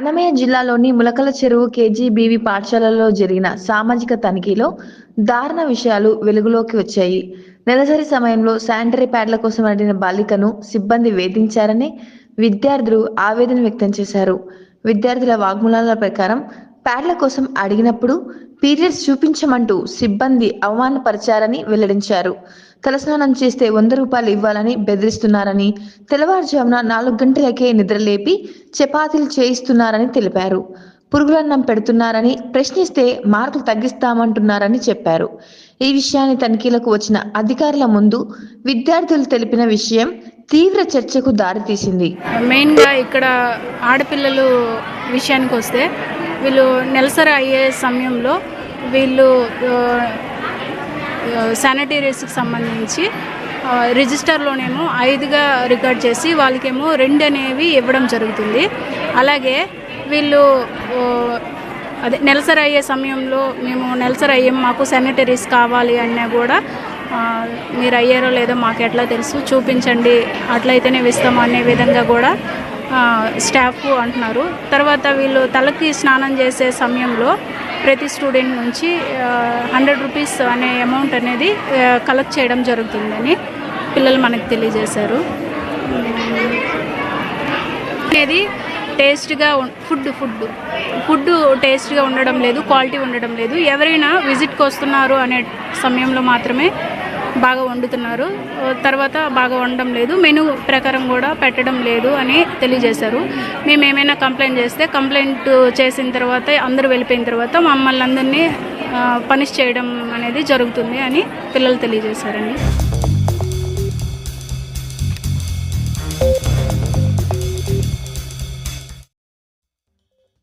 అన్నమయ్య జిల్లాలోని ములకల చెరువు కేజీబీవి పాఠశాలలో జరిగిన సామాజిక తనిఖీలో దారుణ విషయాలు వెలుగులోకి వచ్చాయి. నెలసరి సమయంలో శానిటరీ ప్యాడ్ల కోసం అడిగిన బాలికను సిబ్బంది వేధించారని విద్యార్థులు ఆవేదన వ్యక్తం చేశారు. విద్యార్థుల వాగ్మూలాల ప్రకారం ప్యాడ్ల కోసం అడిగినప్పుడు పీరియడ్స్ చూపించమంటూ సిబ్బంది అవమానపరిచారని వెల్లడించారు. తలస్నానం చేస్తే వంద రూపాయలు ఇవ్వాలని బెదిరిస్తున్నారని తెల్లవారుజామున నాలుగు గంటలకే నిద్రలేపి చపాతీలు చేయిస్తున్నారని తెలిపారు. పురుగులన్నం పెడుతున్నారని ప్రశ్నిస్తే మార్కులు తగ్గిస్తామంటున్నారని చెప్పారు. ఈ విషయాన్ని తనిఖీలకు వచ్చిన అధికారుల ముందు విద్యార్థులు తెలిపిన విషయం తీవ్ర చర్చకు దారితీసింది. మెయిన్గా ఇక్కడ ఆడపిల్లలు విషయానికి వస్తే వీళ్ళు నెలసరి అయ్యే సమయంలో వీళ్ళు శానిటరీస్కి సంబంధించి రిజిస్టర్లోనేమో ఐదుగా రికార్డ్ చేసి వాళ్ళకేమో రెండు అనేవి ఇవ్వడం జరుగుతుంది. అలాగే వీళ్ళు అదే నెలసరి అయ్యే సమయంలో మేము నెలసరి అయ్యాం మాకు శానిటరీస్ కావాలి అన్నా కూడా మీరు అయ్యారో లేదో మాకు ఎట్లా తెలుసు. చూపించండి. అట్లయితేనే ఇస్తాము అనే విధంగా కూడా స్టాఫ్ అంటున్నారు. తర్వాత వీళ్ళు తలకి స్నానం చేసే సమయంలో ప్రతి స్టూడెంట్ నుంచి హండ్రెడ్ రూపీస్ అనే అమౌంట్ అనేది కలెక్ట్ చేయడం జరుగుతుందని పిల్లలు మనకు తెలియజేశారు. అనేది టేస్ట్గా ఫుడ్ ఫుడ్. ఫుడ్ టేస్ట్గా ఉండడం లేదు క్వాలిటీ ఉండడం లేదు. ఎవరైనా విజిట్కి వస్తున్నారు అనే సమయంలో మాత్రమే బాగా వండుతున్నారు. తర్వాత బాగా వండడం లేదు. మెనూ ప్రకారం కూడా పెట్టడం లేదు అని తెలియజేశారు. మేము ఏమైనా కంప్లైంట్ చేస్తే కంప్లైంట్ చేసిన తర్వాత అందరూ వెళ్ళిపోయిన తర్వాత మమ్మల్ని అందరినీ పనిష్ చేయడం అనేది జరుగుతుంది అని పిల్లలు తెలియజేశారండి.